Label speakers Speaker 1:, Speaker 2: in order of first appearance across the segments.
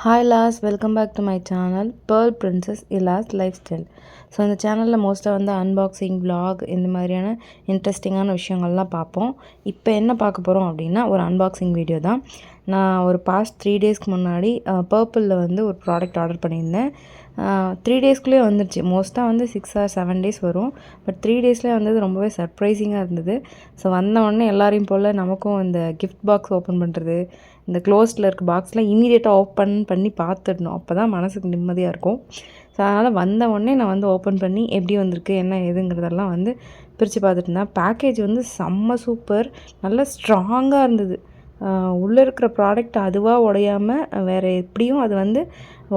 Speaker 1: Hi loss welcome back to my channel Pearl Princess இலாஸ் lifestyle so இந்த சேனலில் மோஸ்ட்டாக வந்து அன்பாக்சிங் vlog இந்த மாதிரியான இன்ட்ரெஸ்டிங்கான விஷயங்கள்லாம் பார்ப்போம். இப்போ என்ன பார்க்க போகிறோம் அப்படின்னா ஒரு அன்பாக்சிங் வீடியோ தான். நான் ஒரு பாஸ்ட் த்ரீ டேஸ்க்கு முன்னாடி பர்பிளில் வந்து ஒரு ப்ராடக்ட் ஆர்டர் பண்ணியிருந்தேன். த்ரீ டேஸ்க்குள்ளேயே வந்துருச்சு. மோஸ்ட்டாக வந்து சிக்ஸ் ஆர் செவன் டேஸ் வரும். பட் த்ரீ டேஸ்லேயே வந்தது ரொம்பவே சர்ப்ரைசிங்காக இருந்தது. ஸோ வந்தவொடனே எல்லோரையும் எல்லாரையும் போல் நமக்கும் இந்த கிஃப்ட் பாக்ஸ் ஓப்பன் பண்ணுறது இந்த க்ளோஸ்டில் இருக்க பாக்ஸ்லாம் இமீடியட்டாக ஓப்பன் பண்ணி பார்த்துடணும். அப்போ தான் மனசுக்கு நிம்மதியாக இருக்கும். ஸோ அதனால் வந்த உடனே நான் வந்து ஓப்பன் பண்ணி எப்படி வந்திருக்கு என்ன ஏதுங்கிறதெல்லாம் வந்து பிரித்து பார்த்துட்டு இருந்தேன். பேக்கேஜ் வந்து செம்ம சூப்பர் நல்லா ஸ்ட்ராங்காக இருந்தது. உள்ளே இருக்கிற ப்ராடக்ட் அதுவாக உடையாமல் வேறு எப்படியும் அது வந்து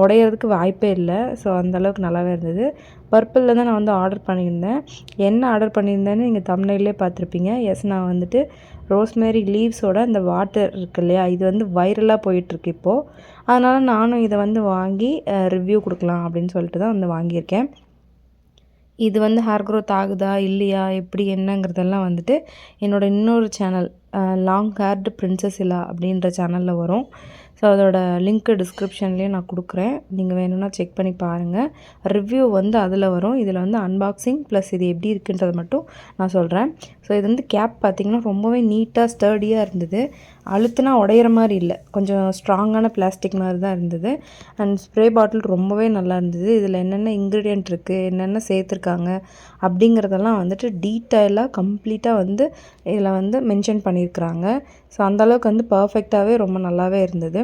Speaker 1: உடையிறதுக்கு வாய்ப்பே இல்லை. ஸோ அந்தளவுக்கு நல்லாவே இருந்தது. பர்பிளில் தான் நான் வந்து ஆர்டர் பண்ணியிருந்தேன். என்ன ஆர்டர் பண்ணியிருந்தேன்னு நீங்கள் தமிழ்லேயே பார்த்துருப்பீங்க. எஸ் நான் வந்துட்டு ரோஸ்மேரி லீவ்ஸோட இந்த வாட்டர் இருக்கு இல்லையா? இது வந்து வைரலாக போயிட்டுருக்கு இப்போது அதனால் நானும் இதை வந்து வாங்கி ரிவ்யூ கொடுக்கலாம் அப்படின்னு சொல்லிட்டு தான் வந்து வாங்கியிருக்கேன். இது வந்து ஹேர் க்ரோத் ஆகுதா? இல்லையா? எப்படி? என்னங்கிறதெல்லாம் வந்துட்டு என்னோடய இன்னொரு சேனல் லாங் ஹேர்டு பிரின்சஸ் இல்லா அப்படின்ற சேனலில் வரும். ஸோ அதோட லிங்க்கு டிஸ்கிரிப்ஷன்லேயே நான் கொடுக்குறேன். நீங்கள் வேணும்னா செக் பண்ணி பாருங்கள் ரிவ்யூ வந்து அதில் வரும். இதில் வந்து அன்பாக்சிங் ப்ளஸ் இது எப்படி இருக்குன்றதை மட்டும் நான் சொல்கிறேன் ஸோ இது வந்து கேப் பார்த்திங்கன்னா ரொம்பவே நீட்டாக ஸ்டர்டியாக இருந்தது. அழுத்துனா உடையிற மாதிரி இல்லை. கொஞ்சம் ஸ்ட்ராங்கான பிளாஸ்டிக் மாதிரி தான் இருந்தது. அண்ட் ஸ்ப்ரே பாட்டில் ரொம்பவே நல்லா இருந்தது. இதில் என்னென்ன இன்க்ரீடியன்ட் இருக்குது என்னென்ன சேர்த்துருக்காங்க அப்படிங்கிறதெல்லாம் வந்துட்டு டீட்டெயிலாக கம்ப்ளீட்டாக வந்து இதில் வந்து மென்ஷன் பண்ணியிருக்கிறாங்க. ஸோ அந்தளவுக்கு வந்து பர்ஃபெக்டாகவே ரொம்ப நல்லாவே இருந்தது.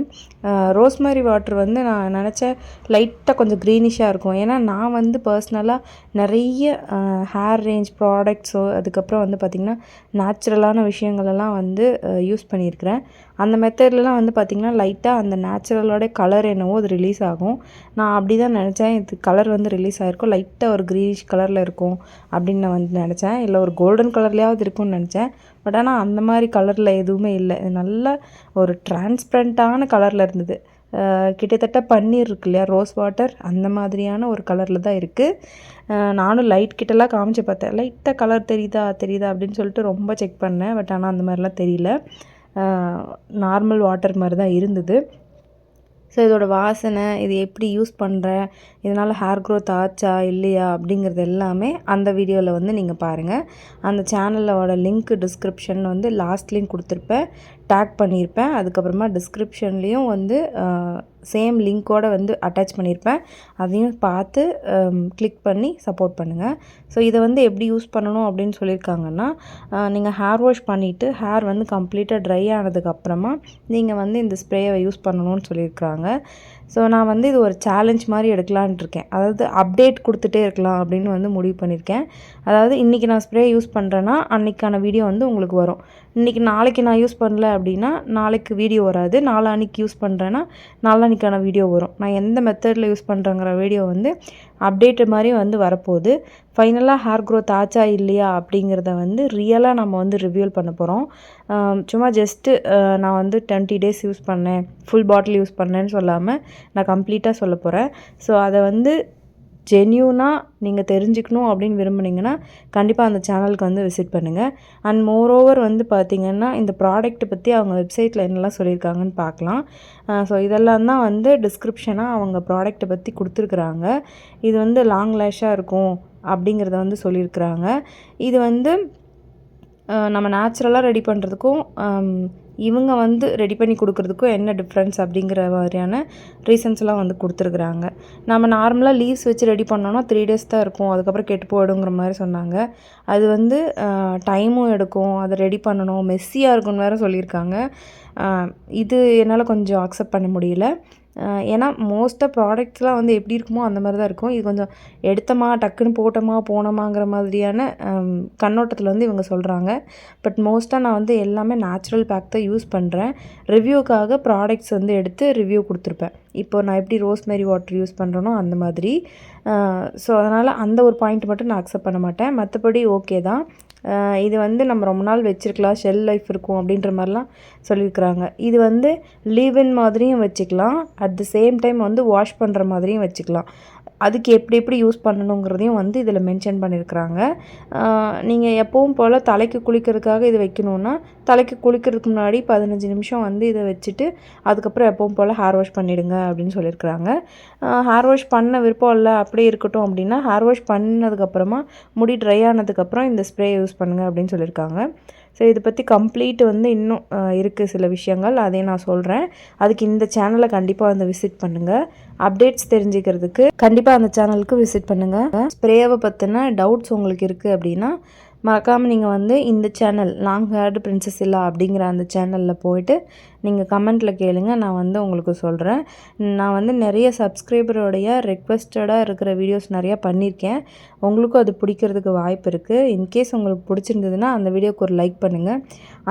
Speaker 1: ரோஸ்மரி வாட்டர் வந்து நான் நினச்சேன் லைட்டாக கொஞ்சம் க்ரீனிஷாக இருக்கும். ஏன்னா நான் வந்து பர்சனலாக நிறைய ஹேர் ரேஞ்ச் ப்ராடக்ட்ஸோ அதுக்கப்புறம் வந்து பார்த்திங்கன்னா நேச்சுரலான விஷயங்களெல்லாம் வந்து யூஸ் பண்ணியிருக்கிறேன். அந்த மெத்தட்லலாம் வந்து பார்த்திங்கன்னா லைட்டாக அந்த நேச்சுரலோட கலர் என்னவோ அது ரிலீஸ் ஆகும். நான் அப்படி தான் நினச்சேன். இது கலர் வந்து ரிலீஸ் ஆகிருக்கும் லைட்டாக ஒரு க்ரீனிஷ் கலரில் இருக்கும் அப்படின்னு நான் வந்து நினச்சேன். இல்லை ஒரு கோல்டன் கலர்லேயாவது இருக்கும்னு நினச்சேன். பட் ஆனால் அந்த மாதிரி கலரில் எதுவுமே இல்லை. நல்ல ஒரு டிரான்ஸ்பரண்ட்டான கலரில் இருந்தது. கிட்டத்தட்ட பன்னீர் இருக்கு இல்லையா? ரோஸ் வாட்டர் அந்த மாதிரியான ஒரு கலரில் தான் இருக்குது நானும் லைட் கிட்டலாம் காமிச்சு பார்த்தேன். லைட்டாக கலர் தெரியுதா? தெரியுதா? அப்படின்னு சொல்லிட்டு ரொம்ப செக் பண்ணேன். பட் ஆனால் அந்த மாதிரிலாம் தெரியல. நார்மல் வாட்டர் மாதிரி தான் இருந்தது. ஸோ இதோடய வாசனை இது எப்படி யூஸ் பண்ணுறேன் இதனால் ஹேர் க்ரோத் ஆச்சா இல்லையா அப்படிங்கிறது எல்லாமே அந்த வீடியோவில் வந்து நீங்கள் பாருங்கள் அந்த சேனலோட லிங்க் டிஸ்கிரிப்ஷன் வந்து லாஸ்ட் லிங்க் கொடுத்துருப்பேன். டேக் பண்ணியிருப்பேன். அதுக்கப்புறமா டிஸ்கிரிப்ஷன்லேயும் வந்து சேம் லிங்க்கோடு வந்து அட்டாச் பண்ணியிருப்பேன். அதையும் பார்த்து கிளிக் பண்ணி சப்போர்ட் பண்ணுங்கள் ஸோ இதை வந்து எப்படி யூஸ் பண்ணணும் அப்படின்னு சொல்லியிருக்காங்கன்னா நீங்கள் ஹேர் வாஷ் பண்ணிவிட்டு ஹேர் வந்து கம்ப்ளீட்டாக ட்ரை ஆனதுக்கப்புறமா நீங்கள் வந்து இந்த ஸ்ப்ரேயை யூஸ் பண்ணணும்னு சொல்லியிருக்காங்க ஸோ நான் வந்து இது ஒரு சேலஞ்ச் மாதிரி எடுக்கலான்ட்டு இருக்கேன். அதாவது அப்டேட் கொடுத்துட்டே இருக்கலாம் அப்படின்னு வந்து முடிவு பண்ணியிருக்கேன். அதாவது இன்றைக்கி நான் ஸ்ப்ரே யூஸ் பண்ணுறேன்னா அன்றைக்கான வீடியோ வந்து உங்களுக்கு வரும். இன்றைக்கி நாளைக்கு நான் யூஸ் பண்ணல அப்படின்னா நாளைக்கு வீடியோ வராது. நாளான்னைக்கு யூஸ் பண்ணுறேன்னா நாளானிக்கான வீடியோ வரும். நான் எந்த மெத்தடில் யூஸ் பண்ணுறேங்கிற வீடியோ வந்து அப்டேட்டு மாதிரி வந்து வரப்போகுது. ஃபைனலாக ஹேர் க்ரோத் ஆச்சா இல்லையா அப்படிங்கிறத வந்து ரியலாக நம்ம வந்து ரிவியூல் பண்ண போகிறோம் சும்மா ஜஸ்ட்டு நான் வந்து டுவெண்ட்டி டேஸ் யூஸ் பண்ணேன். ஃபுல் பாட்டில் யூஸ் பண்ணேன்னு சொல்லாமல் நான் கம்ப்ளீட்டாக சொல்ல போகிறேன் ஸோ அதை வந்து ஜென்யூனாக நீங்கள் தெரிஞ்சுக்கணும் அப்படின்னு விரும்புனீங்கன்னா கண்டிப்பாக அந்த சேனலுக்கு வந்து விசிட் பண்ணுங்கள் அண்ட் மோரோவர் வந்து பார்த்திங்கன்னா இந்த ப்ராடக்ட்டை பற்றி அவங்க வெப்சைட்டில் என்னெல்லாம் சொல்லியிருக்காங்கன்னு பார்க்கலாம் ஸோ இதெல்லாம் தான் வந்து டிஸ்கிரிப்ஷனாக அவங்க ப்ராடக்ட்டை பற்றி கொடுத்துருக்குறாங்க. இது வந்து லாங் லேஷாக இருக்கும் அப்படிங்கிறத வந்து சொல்லியிருக்கிறாங்க. இது வந்து நம்ம நேச்சுரலாக ரெடி பண்ணுறதுக்கும் இவங்க வந்து ரெடி பண்ணி கொடுக்குறதுக்கும் என்ன டிஃப்ரென்ஸ் அப்படிங்கிற மாதிரியான ரீசன்ஸ்லாம் வந்து கொடுத்துருக்குறாங்க. நம்ம நார்மலாக லீவ்ஸ் வச்சு ரெடி பண்ணோன்னா த்ரீ டேஸ் தான் இருக்கும். அதுக்கப்புறம் கெட்டு போயிடுங்கிற மாதிரி சொன்னாங்க. அது வந்து டைமும் எடுக்கும். அதை ரெடி பண்ணணும். மெஸ்ஸியாக இருக்கும்னு வேறு சொல்லியிருக்காங்க. இது என்னால் கொஞ்சம் அக்செப்ட் பண்ண முடியல. ஏன்னா மோஸ்ட்டாக ப்ராடக்ட்ஸ்லாம் வந்து எப்படி இருக்குமோ அந்த மாதிரி தான் இருக்கும். இது கொஞ்சம் எடுத்தமா டக்குன்னு போட்டோமா போனோமாங்கிற மாதிரியான கண்ணோட்டத்தில் வந்து இவங்க சொல்கிறாங்க பட் மோஸ்ட்டாக நான் வந்து எல்லாமே நேச்சுரல் பேக் தான் யூஸ் பண்ணுறேன் ரிவ்யூக்காக ப்ராடக்ட்ஸ் வந்து எடுத்து ரிவ்யூ கொடுத்துருப்பேன். இப்போ நான் எப்படி ரோஸ்மேரி வாட்டர் யூஸ் பண்ணுறேனோ அந்த மாதிரி. ஸோ அதனால் அந்த ஒரு பாயிண்ட் மட்டும் நான் அக்செப்ட் பண்ண மாட்டேன். மற்றபடி ஓகே தான். இது வந்து நம்ம ரொம்ப நாள் வச்சுருக்கலாம் ஷெல் லைஃப் இருக்கும் அப்படின்ற மாதிரிலாம் சொல்லியிருக்கிறாங்க. இது வந்து லீவ் இன் மாதிரியும் வச்சுக்கலாம் அட் த சேம் டைம் வந்து வாஷ் பண்ணுற மாதிரியும் வச்சுக்கலாம். அதுக்கு எப்படி எப்படி யூஸ் பண்ணணுங்கிறதையும் வந்து இதில் மென்ஷன் பண்ணியிருக்கிறாங்க நீங்கள் எப்பவும் போல் தலைக்கு குளிக்கிறதுக்காக இது வைக்கணுன்னா தலைக்கு குளிக்கிறதுக்கு முன்னாடி பதினஞ்சு நிமிஷம் வந்து இதை வச்சுட்டு அதுக்கப்புறம் எப்பவும் போல் ஹேர் வாஷ் பண்ணிவிடுங்க அப்படின்னு சொல்லியிருக்கிறாங்க ஹேர் வாஷ் பண்ண விருப்பம் இல்லை அப்படியே இருக்கட்டும் அப்படின்னா ஹேர் வாஷ் பண்ணதுக்கப்புறமா முடி ட்ரை ஆனதுக்கப்புறம் இந்த ஸ்ப்ரே யூஸ் பண்ணுங்கள் அப்படின்னு சொல்லியிருக்காங்க ஸோ இதை பற்றி கம்ப்ளீட் வந்து இன்னும் இருக்குது சில விஷயங்கள். அதையும் நான் சொல்கிறேன் அதுக்கு இந்த சேனலை கண்டிப்பாக வந்து விசிட் பண்ணுங்கள் அப்டேட்ஸ் தெரிஞ்சுக்கிறதுக்கு கண்டிப்பாக அந்த சேனலுக்கு விசிட் பண்ணுங்கள் ஸ்ப்ரேவை பற்றின டவுட்ஸ் உங்களுக்கு இருக்குது அப்படின்னா மறக்காமல் நீங்கள் வந்து இந்த சேனல் லாங் ஹேர்டு பிரின்சஸ் இல்லா அப்படிங்கிற அந்த சேனலில் போயிட்டு நீங்கள் கமெண்ட்டில் கேளுங்க நான் வந்து உங்களுக்கு சொல்கிறேன் நான் வந்து நிறைய சப்ஸ்கிரைபருடைய ரெக்வஸ்டடாக இருக்கிற வீடியோஸ் நிறையா பண்ணியிருக்கேன். உங்களுக்கும் அது பிடிக்கிறதுக்கு வாய்ப்பு இருக்குது இன்கேஸ் உங்களுக்கு பிடிச்சிருந்ததுன்னா அந்த வீடியோக்கு ஒரு லைக் பண்ணுங்கள்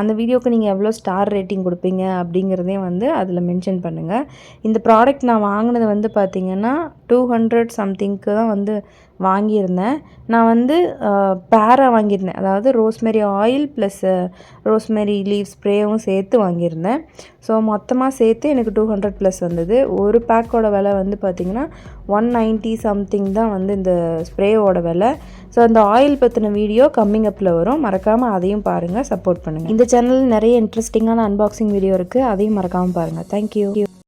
Speaker 1: அந்த வீடியோக்கு நீங்கள் எவ்வளோ ஸ்டார் ரேட்டிங் கொடுப்பீங்க அப்படிங்கிறதையும் வந்து அதில் மென்ஷன் பண்ணுங்கள் இந்த ப்ராடக்ட் நான் வாங்கினது வந்து பார்த்திங்கன்னா டூ ஹண்ட்ரட் சம்திங்க்கு தான் வந்து வாங்கியிருந்தேன். நான் வந்து பேரா வாங்கியிருந்தேன். அதாவது rosemary oil plus rosemary leave ஸ்ப்ரேவும் சேர்த்து வாங்கியிருந்தேன். ஸோ மொத்தமாக சேர்த்து எனக்கு டூ ஹண்ட்ரட் ப்ளஸ் வந்தது. ஒரு பேக்கோட விலை வந்து பார்த்திங்கன்னா ஒன் நைன்ட்டி சம்திங் தான் வந்து இந்த ஸ்ப்ரேவோட விலை. ஸோ அந்த ஆயில் பற்றின வீடியோ கம்மிங் அப்பில் வரும். மறக்காமல் அதையும் பாருங்கள் சப்போர்ட் பண்ணுங்கள் இந்த சேனலில் நிறைய இன்ட்ரெஸ்டிங்கான அன்பாக்சிங் வீடியோ இருக்குது அதையும் மறக்காமல் பாருங்கள் தேங்க்யூ